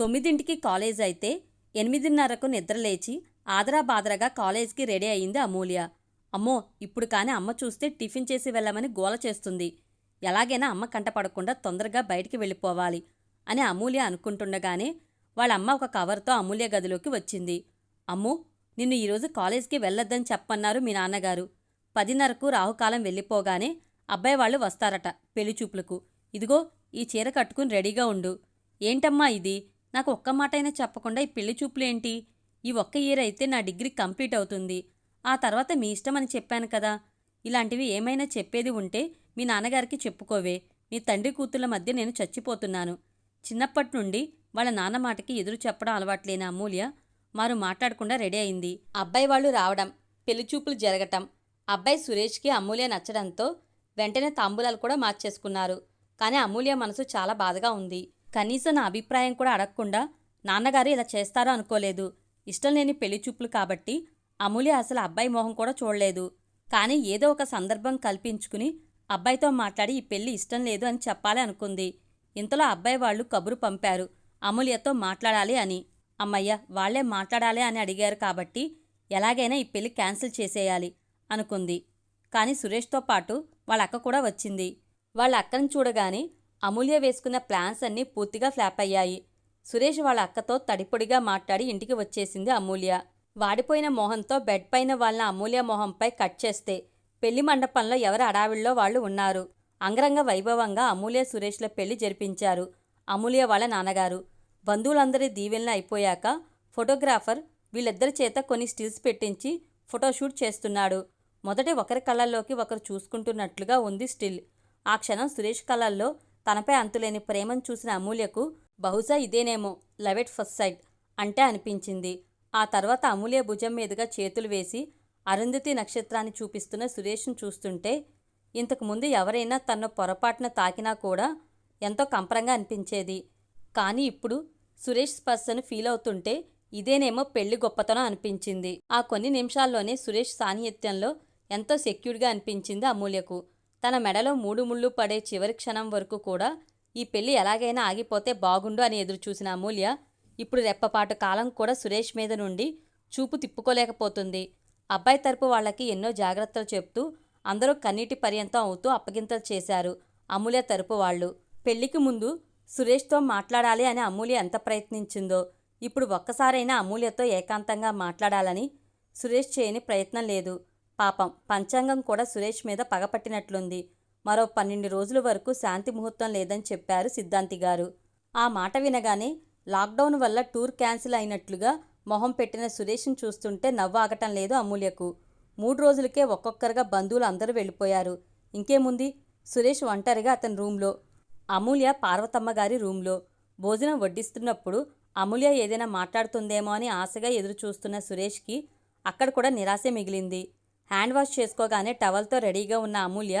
తొమ్మిదింటికి కాలేజ్ అయితే ఎనిమిదిన్నరకు నిద్రలేచి ఆదరా బాదరగా కాలేజ్కి రెడీ అయింది అమూల్య. అమ్మో ఇప్పుడు కానీ అమ్మ చూస్తే టిఫిన్ చేసి వెళ్ళమని గోల చేస్తుంది. ఎలాగైనా అమ్మ కంటపడకుండా తొందరగా బయటికి వెళ్ళిపోవాలి అని అమూల్య అనుకుంటుండగానే వాళ్ళమ్మ ఒక కవర్తో అమూల్య గదిలోకి వచ్చింది. అమ్మో నిన్ను ఈరోజు కాలేజ్కి వెళ్ళొద్దని చెప్పన్నారు మీ నాన్నగారు. పదిన్నరకు రాహుకాలం వెళ్ళిపోగానే అబ్బాయి వాళ్ళు వస్తారట పెళ్ళి చూపులకు. ఇదిగో ఈ చీర కట్టుకుని రెడీగా ఉండు. ఏంటమ్మా ఇది? నాకు ఒక్క మాటైనా చెప్పకుండా ఈ పెళ్ళి చూపులేంటి? ఈ ఒక్క ఇయర్ అయితే నా డిగ్రీ కంప్లీట్ అవుతుంది. ఆ తర్వాత మీ ఇష్టం అని చెప్పాను కదా. ఇలాంటివి ఏమైనా చెప్పేది ఉంటే మీ నాన్నగారికి చెప్పుకోవే. నీ తండ్రి కూతుళ్ళ మధ్య నేను చచ్చిపోతున్నాను. చిన్నప్పటి నుండి వాళ్ళ నాన్న మాటకి ఎదురు చెప్పడం అలవాట్లేని అమూల్య? మారు మాట్లాడకుండా రెడీ అయింది. అబ్బాయి వాళ్ళు రావడం పెళ్ళి చూపులు జరగటం. అబ్బాయి సురేష్కి అమూల్య నచ్చడంతో వెంటనే తాంబూలాలు కూడా మార్చేసుకున్నారు. కానీ అమూల్య మనసు చాలా బాధగా ఉంది. కనీసం నా అభిప్రాయం కూడా అడగకుండా నాన్నగారు ఇలా చేస్తారో అనుకోలేదు. ఇష్టం లేని పెళ్ళి చూపులు కాబట్టి అమూల్య అసలు అబ్బాయి మొహం కూడా చూడలేదు. కానీ ఏదో ఒక సందర్భం కల్పించుకుని అబ్బాయితో మాట్లాడి ఈ పెళ్ళి ఇష్టం లేదు అని చెప్పాలి అనుకుంది. ఇంతలో అబ్బాయి వాళ్ళు కబురు పంపారు. అమూల్యతో మాట్లాడాలి అని. అమ్మయ్య వాళ్ళే మాట్లాడాలి అని అడిగారు కాబట్టి ఎలాగైనా ఈ పెళ్ళి క్యాన్సిల్ చేసేయాలి అనుకుంది. కానీ సురేష్తో పాటు వాళ్ళ అక్క కూడా వచ్చింది. వాళ్ళ అక్కను చూడగానే అమూల్య వేసుకున్న ప్లాన్స్ అన్నీ పూర్తిగా ఫ్లాప్ అయ్యాయి. సురేష్ వాళ్ళ అక్కతో తడిపొడిగా మాట్లాడి ఇంటికి వచ్చేసింది అమూల్య. వాడిపోయిన మొహంతో బెడ్ పైన వాళ్ళ అమూల్య మొహంపై కట్ చేస్తే పెళ్ళి మండపంలో ఎవరి అడావిళ్ళో వాళ్ళు ఉన్నారు. అంగరంగ వైభవంగా అమూల్య సురేష్ల పెళ్ళి జరిపించారు అమూల్య వాళ్ళ నాన్నగారు. బంధువులందరి దీవెనలు అయిపోయాక ఫోటోగ్రాఫర్ వీళ్ళిద్దరి చేత కొన్ని స్టిల్స్ పెట్టించి ఫోటోషూట్ చేస్తున్నాడు. మొదటి ఒకరి కళ్ళల్లోకి ఒకరు చూసుకుంటున్నట్లుగా ఉంది స్టిల్. ఆ క్షణం సురేష్ కళ్ళల్లో తనపై అంతులేని ప్రేమను చూసిన అమూల్యకు బహుశా ఇదేనేమో లవ్ ఎట్ ఫస్ట్ సైట్ అంటే అనిపించింది. ఆ తర్వాత అమూల్య భుజం మీదుగా చేతులు వేసి అరుంధతి నక్షత్రాన్ని చూపిస్తున్న సురేష్ను చూస్తుంటే ఇంతకుముందు ఎవరైనా తన పొరపాటున తాకినా కూడా ఎంతో కంపరంగా అనిపించేది. కానీ ఇప్పుడు సురేష్ స్పర్శను ఫీల్ అవుతుంటే ఇదేనేమో పెళ్ళి గొప్పతనం అనిపించింది. ఆ కొన్ని నిమిషాల్లోనే సురేష్ సాన్నిహిత్యంలో ఎంతో సెక్యూర్డ్గా అనిపించింది అమూల్యకు. తన మెడలో మూడు ముళ్ళు పడే చివరి క్షణం వరకు కూడా ఈ పెళ్ళి ఎలాగైనా ఆగిపోతే బాగుండు అని ఎదురు చూసిన అమూల్య ఇప్పుడు రెప్పపాటు కాలం కూడా సురేష్ మీద నుండి చూపు తిప్పుకోలేకపోతుంది. అబ్బాయి తరపు వాళ్ళకి ఎన్నో జాగ్రత్తలు చెప్తూ అందరూ కన్నీటి పర్యంతం అవుతూ అప్పగింతలు చేశారు అమూల్య తరపు వాళ్ళు. పెళ్ళికి ముందు సురేష్తో మాట్లాడాలి అని అమూల్య ఎంత ప్రయత్నించిందో ఇప్పుడు ఒక్కసారైనా అమూల్యతో ఏకాంతంగా మాట్లాడాలని సురేష్ చేయని ప్రయత్నం లేదు. పాపం. పంచాంగం కూడా సురేష్ మీద పగపట్టినట్లుంది మరో పన్నెండు రోజుల వరకు శాంతి ముహూర్తం లేదని చెప్పారు సిద్ధాంతి గారు. ఆ మాట వినగానే లాక్డౌన్ వల్ల టూర్ క్యాన్సిల్ అయినట్లుగా మొహం పెట్టిన సురేష్ను చూస్తుంటే నవ్వు ఆగటం లేదు అమూల్యకు. మూడు రోజులకే ఒక్కొక్కరుగా బంధువులు అందరూ వెళ్ళిపోయారు. ఇంకేముంది? సురేష్ ఒంటరిగా అతని రూంలో అమూల్య పార్వతమ్మ గారి రూంలో భోజనం వడ్డిస్తున్నప్పుడు అమూల్య ఏదైనా మాట్లాడుతుందేమో అని ఆశగా ఎదురు చూస్తున్న సురేష్కి అక్కడ కూడా నిరాశ మిగిలింది. హ్యాండ్ వాష్ చేసుకోగానే టవల్తో రెడీగా ఉన్న అమూల్య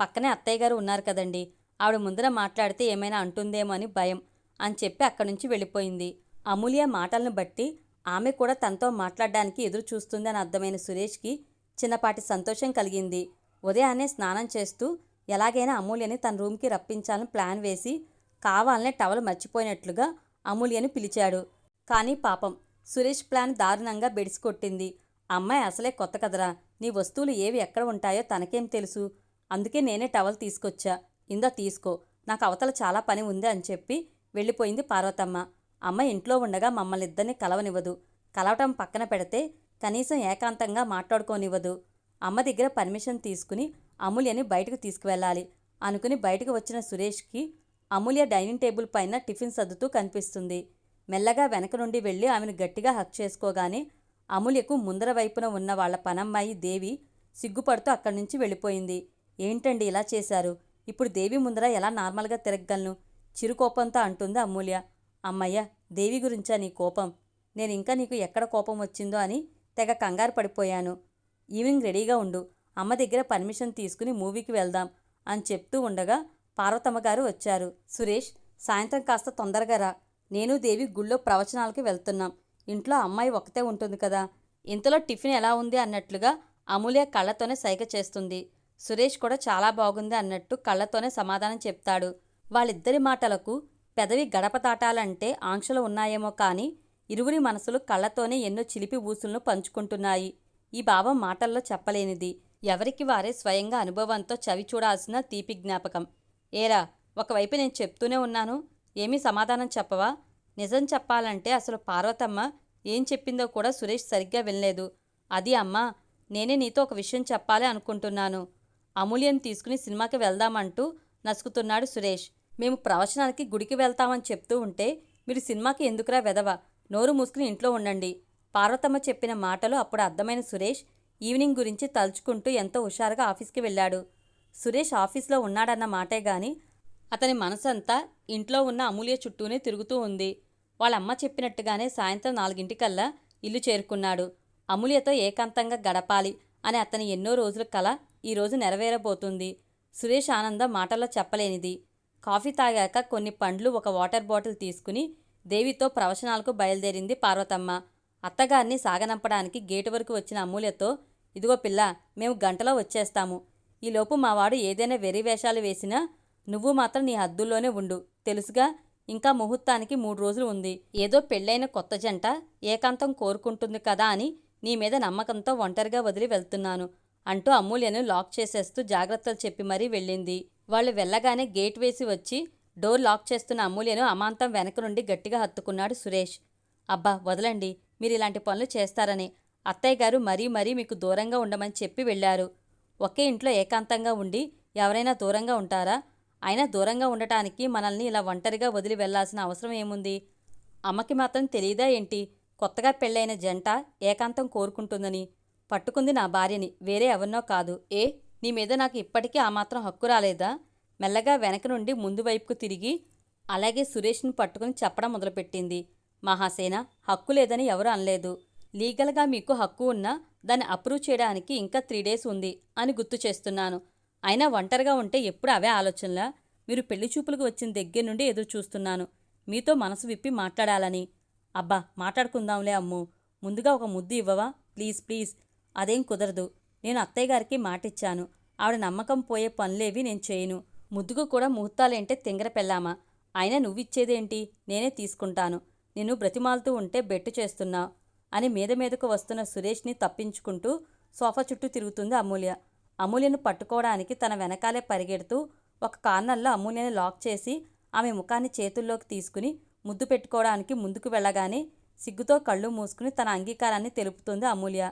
పక్కనే అత్తయ్య గారు ఉన్నారు కదండి ఆవిడ ముందర మాట్లాడితే ఏమైనా అంటుందేమో అని భయం అని చెప్పి అక్కడి నుంచి వెళ్ళిపోయింది. అమూల్య మాటలను బట్టి ఆమె కూడా తనతో మాట్లాడడానికి ఎదురు చూస్తుందని అర్థమైన సురేష్కి చిన్నపాటి సంతోషం కలిగింది. ఉదయాన్నే స్నానం చేస్తూ ఎలాగైనా అమూల్యని తన రూమ్కి రప్పించాలని ప్లాన్ వేసి కావాలనే టవల్ మర్చిపోయినట్లుగా అమూల్యని పిలిచాడు. కానీ పాపం సురేష్ ప్లాన్ దారుణంగా బెడిసి కొట్టింది. అమ్మాయి అసలే కొత్త కదరా. నీ వస్తువులు ఏవి ఎక్కడ ఉంటాయో తనకేం తెలుసు. అందుకే నేనే టవల్ తీసుకొచ్చా. ఇందో తీసుకో. నాకు అవతల చాలా పని ఉంది అని చెప్పి వెళ్ళిపోయింది పార్వతమ్మ. అమ్మ ఇంట్లో ఉండగా మమ్మల్ని ఇద్దరిని కలవనివ్వదు. కలవటం పక్కన పెడితే కనీసం ఏకాంతంగా మాట్లాడుకోనివ్వదు. అమ్మ దగ్గర పర్మిషన్ తీసుకుని అమూల్యని బయటకు తీసుకువెళ్ళాలి అనుకుని బయటకు వచ్చిన సురేష్కి అమూల్య డైనింగ్ టేబుల్ పైన టిఫిన్ సర్దుతూ కనిపిస్తుంది. మెల్లగా వెనక నుండి వెళ్ళి ఆమెను గట్టిగా హక్ చేసుకోగానే అమూల్యకు ముందర వైపున ఉన్న వాళ్ళ పనమ్మాయి దేవి సిగ్గుపడుతూ అక్కడి నుంచి వెళ్ళిపోయింది. ఏంటండి ఇలా చేశారు? ఇప్పుడు దేవి ముందర ఎలా నార్మల్గా తిరగగలను? చిరుకోపంతో అంటుంది అమూల్య. అమ్మయ్య దేవి గురించా నీ కోపం? నేను ఇంకా నీకు ఎక్కడ కోపం వచ్చిందో అని తెగ కంగారు పడిపోయాను. ఈవినింగ్ రెడీగా ఉండు. అమ్మ దగ్గర పర్మిషన్ తీసుకుని మూవీకి వెళ్దాం అని చెప్తూ ఉండగా పార్వతమ్మ గారు వచ్చారు. సురేష్ సాయంత్రం కాస్త తొందరగా రా. నేను దేవి గుళ్ళో ప్రవచనాలకి వెళ్తున్నాం. ఇంట్లో అమ్మాయి ఒకతే ఉంటుంది కదా ఇంతలో టిఫిన్ ఎలా ఉంది అన్నట్లుగా అమూల్య కళ్ళతోనే సైగ చేస్తుంది. సురేష్ కూడా చాలా బాగుంది అన్నట్టు కళ్ళతోనే సమాధానం చెప్తాడు. వాళ్ళిద్దరి మాటలకు పెదవి గడప తాటాలంటే ఆంక్షలు ఉన్నాయేమో కానీ ఇరువురి మనసులు కళ్ళతోనే ఎన్నో చిలిపి ఊసులను పంచుకుంటున్నాయి. ఈ భావం మాటల్లో చెప్పలేనిది. ఎవరికి వారే స్వయంగా అనుభవంతో చవి చూడాల్సిన తీపి జ్ఞాపకం. ఏరా ఒకవైపు నేను చెప్తూనే ఉన్నాను ఏమీ సమాధానం చెప్పవా? నిజం చెప్పాలంటే అసలు పార్వతమ్మ ఏం చెప్పిందో కూడా సురేష్ సరిగ్గా వినలేదు. అది అమ్మా నేనే నీతో ఒక విషయం చెప్పాలి అనుకుంటున్నాను. అమూల్యం తీసుకుని సినిమాకి వెళ్దామంటూ నసుకుతున్నాడు సురేష్. మేము ప్రవచనానికి గుడికి వెళ్తామని చెప్తూ ఉంటే మీరు సినిమాకి ఎందుకురా వెదవ? నోరు మూసుకుని ఇంట్లో ఉండండి. పార్వతమ్మ చెప్పిన మాటలు అప్పుడు అర్థమైన సురేష్ ఈవినింగ్ గురించి తలుచుకుంటూ ఎంతో హుషారుగా ఆఫీస్కి వెళ్ళాడు. సురేష్ ఆఫీస్లో ఉన్నాడన్న మాటే గాని అతని మనసంతా ఇంట్లో ఉన్న అమూల్య చుట్టూనే తిరుగుతూ ఉంది. వాళ్ళ అమ్మ చెప్పినట్టుగానే సాయంత్రం నాలుగింటికల్లా ఇల్లు చేరుకున్నాడు. అమూల్యతో ఏకాంతంగా గడపాలి అని అతని ఎన్నో రోజుల కల ఈరోజు నెరవేరబోతుంది. సురేష్ ఆనందం మాటల్లో చెప్పలేనిది. కాఫీ తాగాక కొన్ని పండ్లు ఒక వాటర్ బాటిల్ తీసుకుని దేవితో ప్రవచనాలకు బయలుదేరింది పార్వతమ్మ. అత్తగారిని సాగనంపడానికి గేటు వరకు వచ్చిన అమూల్యతో ఇదిగో పిల్ల మేము గంటలో వచ్చేస్తాము. ఈలోపు మావాడు ఏదైనా వెర్రి వేషాలు వేసినా నువ్వు మాత్రం నీ హద్దుల్లోనే ఉండు. తెలుసుగా? ఇంకా ముహూర్తానికి మూడు రోజులు ఉంది. ఏదో పెళ్ళైన కొత్త జంట ఏకాంతం కోరుకుంటుంది కదా అని నీ మీద నమ్మకంతో ఒంటరిగా వదిలి వెళ్తున్నాను అంటూ అమూల్యను లాక్ చేసేస్తూ జాగ్రత్తలు చెప్పి మరీ వెళ్ళింది. వాళ్ళు వెళ్ళగానే గేట్ వేసి వచ్చి డోర్ లాక్ చేస్తున్న అమూల్యను అమాంతం వెనక నుండి గట్టిగా హత్తుకున్నాడు సురేష్. అబ్బా వదలండి. మీరు ఇలాంటి పనులు చేస్తారని. అత్తయ్య గారు మరీ మరీ మీకు దూరంగా ఉండమని చెప్పి వెళ్ళారు. ఒకే ఇంట్లో ఏకాంతంగా ఉండి ఎవరైనా దూరంగా ఉంటారా? అయినా దూరంగా ఉండటానికి మనల్ని ఇలా ఒంటరిగా వదిలి వెళ్ళాల్సిన అవసరం ఏముంది? అమ్మకి మాత్రం తెలియదా ఏంటి? కొత్తగా పెళ్ళైన జంట ఏకాంతం కోరుకుంటుందని. పట్టుకుంది నా భార్యని. వేరే ఎవరినో కాదు. ఏ? నీ మీద నాకు ఇప్పటికీ ఆ మాత్రం హక్కు రాలేదా? మెల్లగా వెనక నుండి ముందు వైపుకు తిరిగి అలాగే సురేష్ను పట్టుకుని చెప్పడం మొదలుపెట్టింది. మహాసేన హక్కు లేదని ఎవరు అనలేదు. లీగల్గా మీకు హక్కు ఉన్నా దాన్ని అప్రూవ్ చేయడానికి ఇంకా త్రీ డేస్ ఉంది అని గుర్తు చేస్తున్నాను. అయినా ఒంటరిగా ఉంటే ఎప్పుడు అవే ఆలోచనలా? మీరు పెళ్ళి చూపులకు వచ్చిన దగ్గర నుండి ఎదురు చూస్తున్నాను. మీతో మనసు విప్పి మాట్లాడాలని. అబ్బా మాట్లాడుకుందాంలే అమ్ము. ముందుగా ఒక ముద్దు ఇవ్వవా? Please please. అదేం కుదరదు. నేను అత్తయ్య గారికి మాటిచ్చాను. ఆవిడ నమ్మకం పోయే పనులేవి నేను చేయను. ముద్దుకు కూడా ముహూర్తాలేంటే తింగర పెళ్ళామా? అయినా నువ్విచ్చేదేంటి? నేనే తీసుకుంటాను. నిన్ను బ్రతిమాలుతూ ఉంటే బెట్టు చేస్తున్నావు అని మీద మీదకు వస్తున్న సురేష్ని తప్పించుకుంటూ సోఫా చుట్టూ తిరుగుతుంది అమూల్య. అమూల్యను పట్టుకోవడానికి తన వెనకాలే పరిగెడుతూ ఒక కార్నర్లో అమూల్యని లాక్ చేసి ఆమె ముఖాన్ని చేతుల్లోకి తీసుకుని ముద్దు పెట్టుకోవడానికి ముందుకు వెళ్ళగానే సిగ్గుతో కళ్ళు మూసుకుని తన అంగీకారాన్ని తెలుపుతుంది అమూల్య.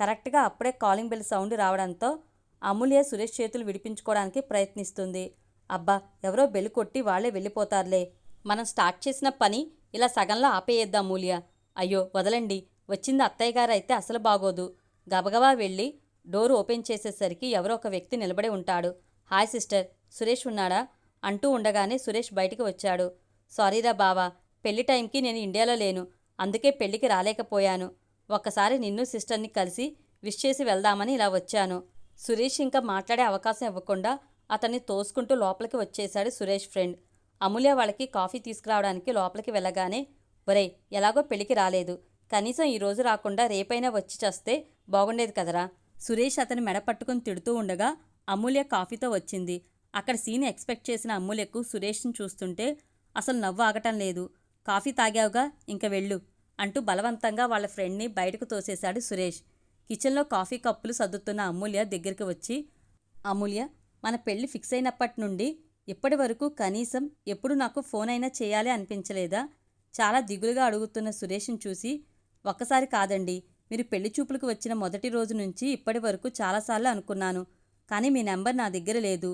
కరెక్ట్గా అప్పుడే కాలింగ్ బెల్ సౌండ్ రావడంతో అమూల్య సురేష్ చేతులు విడిపించుకోవడానికి ప్రయత్నిస్తుంది. అబ్బా ఎవరో బెల్ కొట్టి వాళ్ళే వెళ్ళిపోతారులే. మనం స్టార్ట్ చేసిన పని ఇలా సగంలో ఆపేయద్దు అమూల్య. అయ్యో వదలండి. వచ్చింది అత్తయ్య గారు అయితే అసలు బాగోదు. గబగబా వెళ్ళి డోర్ ఓపెన్ చేసేసరికి ఎవరో ఒక వ్యక్తి నిలబడి ఉంటాడు. హాయ్ సిస్టర్ సురేష్ ఉన్నాడా? అంటూ ఉండగానే సురేష్ బయటికి వచ్చాడు. సారీరా బావా పెళ్ళి టైంకి నేను ఇండియాలో లేను. అందుకే పెళ్ళికి రాలేకపోయాను. ఒక్కసారి నిన్ను సిస్టర్ని కలిసి విష్ చేసి వెళ్దామని ఇలా వచ్చాను. సురేష్ ఇంకా మాట్లాడే అవకాశం ఇవ్వకుండా అతన్ని తోసుకుంటూ లోపలికి వచ్చేశాడు సురేష్ ఫ్రెండ్. అమూల్య వాళ్ళకి కాఫీ తీసుకురావడానికి లోపలికి వెళ్ళగానే ఒరేయ్ ఎలాగో పెళ్ళికి రాలేదు. కనీసం ఈ రోజు రాకుండా రేపైనా వచ్చి చేస్తే బాగుండేది కదరా. సురేష్ అతని మెడ పట్టుకుని తిడుతూ ఉండగా అమూల్య కాఫీతో వచ్చింది. అక్కడ సీన్ ఎక్స్పెక్ట్ చేసిన అమూల్యకు సురేష్ని చూస్తుంటే అసలు నవ్వు ఆగటం లేదు. కాఫీ తాగావుగా ఇంక వెళ్ళు అంటూ బలవంతంగా వాళ్ళ ఫ్రెండ్ని బయటకు తోసేశాడు సురేష్. కిచెన్లో కాఫీ కప్పులు సర్దుతున్న అమూల్య దగ్గరికి వచ్చి అమూల్య మన పెళ్ళి ఫిక్స్ అయినప్పటి నుండి ఇప్పటి వరకు కనీసం ఎప్పుడు నాకు ఫోన్ అయినా చేయాలి అనిపించలేదా? చాలా దిగులుగా అడుగుతున్న సురేష్ని చూసి ఒక్కసారి కాదండి. మీరు పెళ్ళి చూపులకు వచ్చిన మొదటి రోజు నుంచి ఇప్పటి వరకు చాలాసార్లు అనుకున్నాను కానీ మీ నెంబర్ నా దగ్గర లేదు.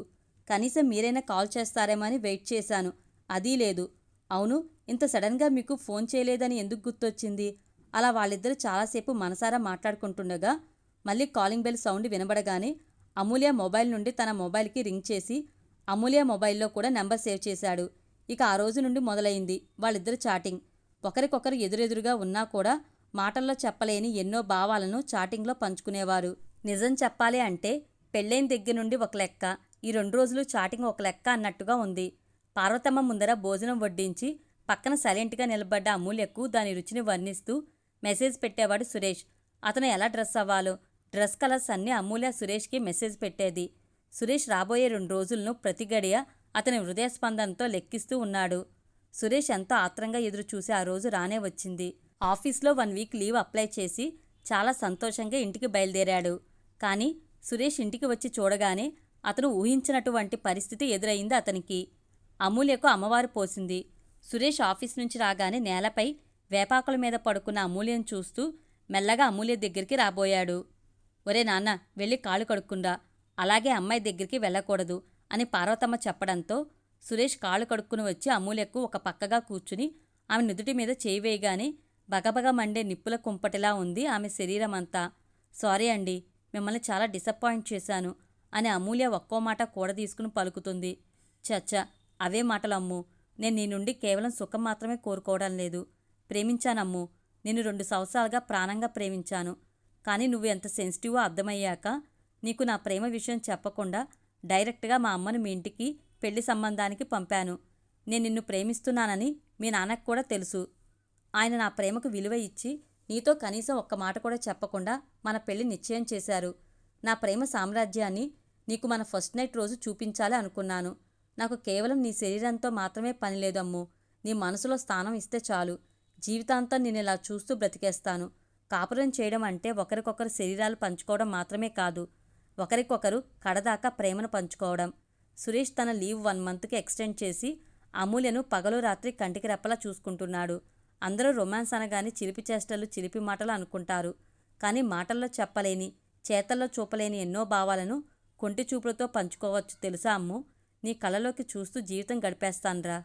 కనీసం మీరైనా కాల్ చేస్తారేమో అని వెయిట్ చేశాను. అదీ లేదు. అవును ఇంత సడన్గా మీకు ఫోన్ చేయలేదని ఎందుకు గుర్తొచ్చింది? అలా వాళ్ళిద్దరూ చాలాసేపు మనసారా మాట్లాడుకుంటుండగా మళ్ళీ కాలింగ్ బెల్ సౌండ్ వినబడగానే అమూల్య మొబైల్ నుండి తన మొబైల్కి రింగ్ చేసి అమూల్య మొబైల్లో కూడా నెంబర్ సేవ్ చేశాడు. ఇక ఆ రోజు నుండి మొదలైంది. వాళ్ళిద్దరు చాటింగ్. ఒకరికొకరు ఎదురెదురుగా ఉన్నా కూడా మాటల్లో చెప్పలేని ఎన్నో భావాలను చాటింగ్లో పంచుకునేవారు. నిజం చెప్పాలి అంటే పెళ్ళైన దగ్గర నుండి ఒక లెక్క ఈ రెండు రోజులు చాటింగ్ ఒక లెక్క అన్నట్టుగా ఉంది. పార్వతమ్మ ముందర భోజనం వడ్డించి పక్కన సైలెంట్గా నిలబడ్డ అమూల్యకు దాని రుచిని వర్ణిస్తూ మెసేజ్ పెట్టేవాడు సురేష్. అతను ఎలా డ్రెస్ అవ్వాలో డ్రెస్ కలర్స్ అన్నీ అమూల్య సురేష్కి మెసేజ్ పెట్టేది. సురేష్ రాబోయే రెండు రోజులను ప్రతి గడియ అతని హృదయ స్పందనతో లెక్కిస్తూ ఉన్నాడు. సురేష్ ఎంతో ఆత్రంగా ఎదురు చూసి ఆ రోజు రానే వచ్చింది. ఆఫీస్లో వన్ వీక్ లీవ్ అప్లై చేసి చాలా సంతోషంగా ఇంటికి బయలుదేరాడు. కానీ సురేష్ ఇంటికి వచ్చి చూడగానే అతను ఊహించినటువంటి పరిస్థితి ఎదురైంది అతనికి. అమూల్యకు అమ్మవారు పోసింది. సురేష్ ఆఫీస్ నుంచి రాగానే నేలపై వేపాకుల మీద పడుకున్న అమూల్యను చూస్తూ మెల్లగా అమూల్య దగ్గరికి రాబోయాడు. ఒరే నాన్న వెళ్ళి కాళ్ళు కడుక్కుండా అలాగే అమ్మాయి దగ్గరికి వెళ్ళకూడదు అని పార్వతమ్మ చెప్పడంతో సురేష్ కాళ్ళు కడుక్కుని వచ్చి అమూల్యకు ఒక పక్కగా కూర్చుని ఆమె నుదుటి మీద చేయి వేయగానే బగబగ మండే నిప్పుల కుంపటిలా ఉంది ఆమె శరీరం అంతా సారీ అండి మిమ్మల్ని చాలా డిసప్పాయింట్ చేశాను అని అమూల్య ఒక్కో మాట కూడా తీసుకుని పలుకుతుంది. చచ్చ అవే మాటలమ్ము. నేను నీ నుండి కేవలం సుఖం మాత్రమే కోరుకోవడం లేదు. ప్రేమించానమ్ము. నిన్ను రెండు సంవత్సరాలుగా ప్రాణంగా ప్రేమించాను. కానీ నువ్వు ఎంత సెన్సిటివో అర్థమయ్యాక నీకు నా ప్రేమ విషయం చెప్పకుండా డైరెక్ట్గా మా అమ్మను మీ ఇంటికి పెళ్ళి సంబంధానికి పంపాను. నేను నిన్ను ప్రేమిస్తున్నానని మీ నాన్నకు కూడా తెలుసు. ఆయన నా ప్రేమకు విలువ ఇచ్చి నీతో కనీసం ఒక్క మాట కూడా చెప్పకుండా మన పెళ్ళి నిశ్చయం చేశారు. నా ప్రేమ సామ్రాజ్యాన్ని నీకు మన ఫస్ట్ నైట్ రోజు చూపించాలి అనుకున్నాను. నాకు కేవలం నీ శరీరంతో మాత్రమే పనిలేదమ్ము నీ మనసులో స్థానం ఇస్తే చాలు. జీవితాంతం నేను ఇలా చూస్తూ బ్రతికేస్తాను. కాపురం చేయడం అంటే ఒకరికొకరు శరీరాలు పంచుకోవడం మాత్రమే కాదు ఒకరికొకరు కడదాకా ప్రేమను పంచుకోవడం. సురేష్ తన లీవ్ వన్ మంత్కి ఎక్స్టెండ్ చేసి అమూల్యను పగలు రాత్రి కంటికి రెప్పలా చూసుకుంటున్నాడు. అందరూ రొమాన్స్ అనగానే చిలిపి చేష్టలు చిలిపి మాటలు అనుకుంటారు. కానీ మాటల్లో చెప్పలేని చేతల్లో చూపలేని ఎన్నో భావాలను కొంటి చూపులతో పంచుకోవచ్చు తెలుసా అమ్ము? నీ కళ్ళలోకి చూస్తూ జీవితం గడిపేస్తాన్రా.